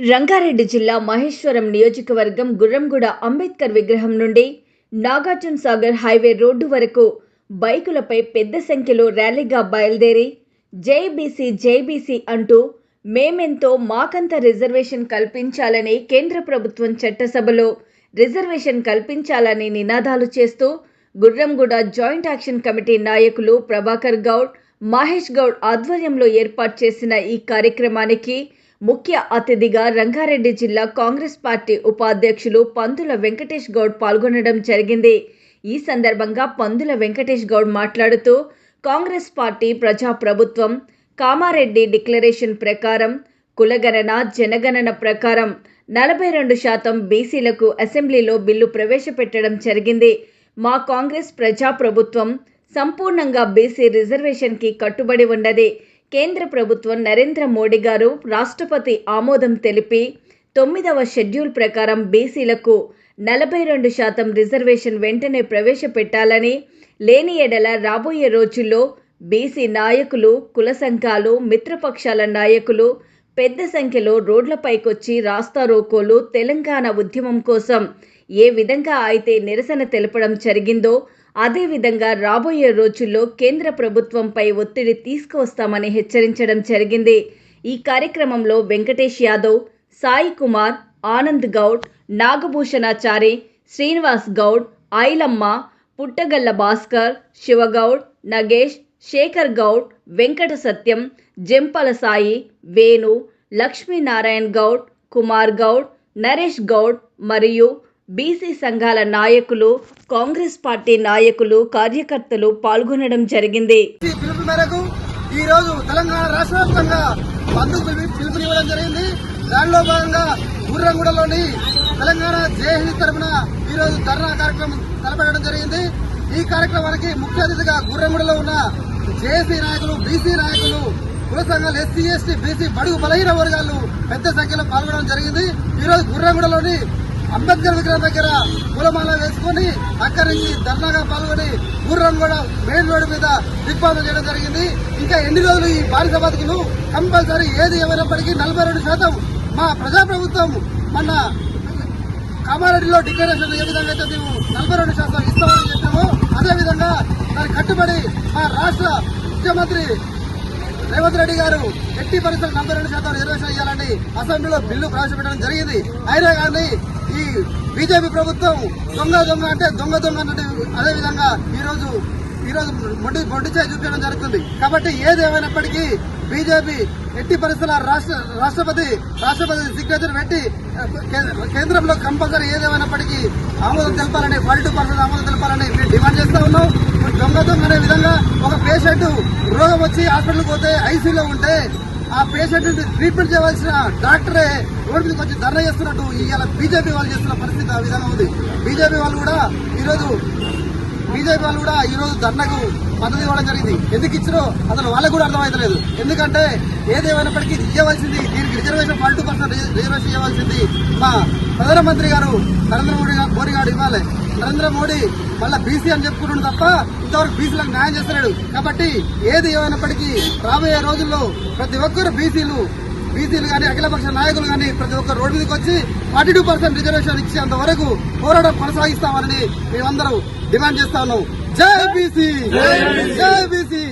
రంగారెడ్డి జిల్లా మహేశ్వరం నియోజకవర్గం గుర్రంగూడ అంబేద్కర్ విగ్రహం నుండి నాగార్జున సాగర్ హైవే రోడ్డు వరకు బైకులపై పెద్ద సంఖ్యలో ర్యాలీగా బయలుదేరి జైబీసీ జైబీసీ అంటూ మేమెంతో మాకంత రిజర్వేషన్ కల్పించాలని కేంద్ర ప్రభుత్వం చట్టసభలో రిజర్వేషన్ కల్పించాలని నినాదాలు చేస్తూ గుర్రంగూడ జాయింట్ యాక్షన్ కమిటీ నాయకులు ప్రభాకర్ గౌడ్ మహేష్ గౌడ్ ఆధ్వర్యంలో ఏర్పాటు చేసిన ఈ కార్యక్రమానికి ముఖ్య అతిథిగా రంగారెడ్డి జిల్లా కాంగ్రెస్ పార్టీ ఉపాధ్యక్షులు పందుల వెంకటేష్ గౌడ్ పాల్గొనడం జరిగింది. ఈ సందర్భంగా పందుల వెంకటేష్ గౌడ్ మాట్లాడుతూ కాంగ్రెస్ పార్టీ ప్రజా ప్రభుత్వం కామారెడ్డి డిక్లరేషన్ ప్రకారం కులగణన జనగణన ప్రకారం నలభై రెండు శాతం బీసీలకు అసెంబ్లీలో బిల్లు ప్రవేశపెట్టడం జరిగింది. మా కాంగ్రెస్ ప్రజా ప్రభుత్వం సంపూర్ణంగా బీసీ రిజర్వేషన్కి కట్టుబడి ఉన్నది. కేంద్ర ప్రభుత్వం నరేంద్ర మోడీ గారు రాష్ట్రపతి ఆమోదం తెలిపి తొమ్మిదవ షెడ్యూల్ ప్రకారం బీసీలకు నలభై రెండు శాతం రిజర్వేషన్ వెంటనే ప్రవేశపెట్టాలని లేని ఎడల రాబోయే రోజుల్లో బీసీ నాయకులు కుల సంఘాలు మిత్రపక్షాల నాయకులు పెద్ద సంఖ్యలో రోడ్లపైకొచ్చి రాస్తారోకోలు తెలంగాణ ఉద్యమం కోసం ఏ విధంగా అయితే నిరసన తెలపడం జరిగిందో అదేవిధంగా రాబోయే రోజుల్లో కేంద్ర ప్రభుత్వంపై ఒత్తిడి తీసుకువస్తామని హెచ్చరించడం జరిగింది. ఈ కార్యక్రమంలో వెంకటేష్ యాదవ్ సాయి కుమార్ ఆనంద్ గౌడ్ నాగభూషణాచారి శ్రీనివాస్ గౌడ్ ఐలమ్మ పుట్టగల్ల భాస్కర్ శివగౌడ్ నగేష్ శేఖర్ గౌడ్ వెంకట సత్యం జంపల సాయి వేణు లక్ష్మీనారాయణ్ గౌడ్ కుమార్ గౌడ్ నరేష్ గౌడ్ మరియు బీసీ సంఘాల నాయకులు కాంగ్రెస్ పార్టీ నాయకులు కార్యకర్తలు పాల్గొనడం జరిగింది. ఈ పిలుపు మేరకు ఈ రోజు తెలంగాణ రాష్ట్ర వ్యాప్తంగా బంధు పిలుపునివ్వడం జరిగింది. దానిలో భాగంగా ఊర్రంగూడలోని తెలంగాణ జేహీ తరఫున ఈ రోజు ధర్నా కార్యక్రమం తలపెట్టడం జరిగింది. ఈ కార్యక్రమానికి ముఖ్య అతిథిగా గుర్రంగూడలో ఉన్న జేఏసీ నాయకులు బీసీ నాయకులు కుల సంఘాలు ఎస్సీ ఎస్టీ బీసీ బడుగు బలహీన వర్గాలు పెద్ద సంఖ్యలో పాల్గొనడం జరిగింది. ఈ రోజు గుర్రంగూడలోని అంబేద్కర్ విగ్రహం దగ్గర పూలమాల వేసుకుని అక్కడి నుంచి ధర్నాగా పాల్గొని గుర్రం కూడా మెయిన్ రోడ్డు మీద దిగ్బాధం చేయడం జరిగింది. ఇంకా ఎన్ని రోజులు ఈ బానిస బతుకులు? కంపల్సరీ ఏది ఏమైనప్పటికీ నలభై రెండు శాతం మా ప్రజాప్రభుత్వం మన కామారెడ్డిలో డిక్లరేషన్ ఏ విధంగా అయితే మేము నలభై రెండు శాతం ఇస్తామని చెప్పామో అదేవిధంగా దాన్ని కట్టుబడి మా రాష్ట్ర ముఖ్యమంత్రి రేవంత్ రెడ్డి గారు ఎట్టి పరిస్థితులు నలభై రెండు శాతం రిజర్వేషన్ ఇవ్వాలని అసెంబ్లీలో బిల్లు ప్రవేశపెట్టడం జరిగింది. అయినా కానీ ఈ బీజేపీ ప్రభుత్వం దొంగ దొంగ అంటే దొంగ దొంగ అన్నట్టు అదేవిధంగా ఈరోజు ఈరోజు ఈ రోజు మొండి మొండి చేయి చూపించడం జరుగుతుంది. కాబట్టి ఏది ఏమైనప్పటికీ బీజేపీ ఎట్టి పరిస్థితుల రాష్ట్ర రాష్ట్రపతి రాష్ట్రపతి సిగ్నేచర్ పెట్టి కేంద్రంలో కంపల్సరీ ఏదేమైనప్పటికీ ఆమోదం తెలపాలని ఫార్టీ టూ పర్సెంట్ ఆమోదం తెలపాలని మేము డిమాండ్ చేస్తా ఉన్నాం. ఇప్పుడు అనే విధంగా ఒక పేషెంట్ రోగం వచ్చి హాస్పిటల్కి పోతే ఐసీలో ఉంటే ఆ పేషెంట్ ట్రీట్మెంట్ చేయవలసిన డాక్టరే రోడ్డు మీదకి వచ్చి ధర్నా చేస్తున్నట్టు ఇవాళ బీజేపీ వాళ్ళు చేస్తున్న పరిస్థితి ఆ విధంగా ఉంది. బీజేపీ వాళ్ళు కూడా ఈరోజు బీజేపీ వాళ్ళు కూడా ఈ రోజు ధర్నాకు మద్దతు ఇవ్వడం జరిగింది. ఎందుకు ఇచ్చారో అసలు వాళ్ళకు కూడా అర్థమవుతలేదు ఎందుకంటే ఏదేమైనప్పటికీ ఇది ఇవ్వవలసింది దీనికి రిజర్వేషన్ ఫార్టీ పర్సెంట్ రిజర్వేషన్ ఇవ్వాల్సింది మా ప్రధానమంత్రి గారు నరేంద్ర మోడీ గారు మోడీ గారు ఇవ్వాలి. నరేంద్ర మోడీ మళ్ళీ బీసీ అని చెప్పుకుంటున్నాడు తప్ప ఇంతవరకు బీసీలకు న్యాయం చేస్తున్నాడు కాబట్టి ఏది ఏమైనప్పటికీ రాబోయే రోజుల్లో ప్రతి ఒక్కరు బీసీలు బీసీలు కానీ అఖిలపక్ష నాయకులు కానీ ప్రతి ఒక్కరు రోడ్డు మీదకి వచ్చి ఫార్టీ టూ పర్సెంట్ రిజర్వేషన్ ఇచ్చేంత వరకు పోరాటం కొనసాగిస్తామని మేమందరూ డిమాండ్ చేస్తాను జై బీసీ! జై బీసీ!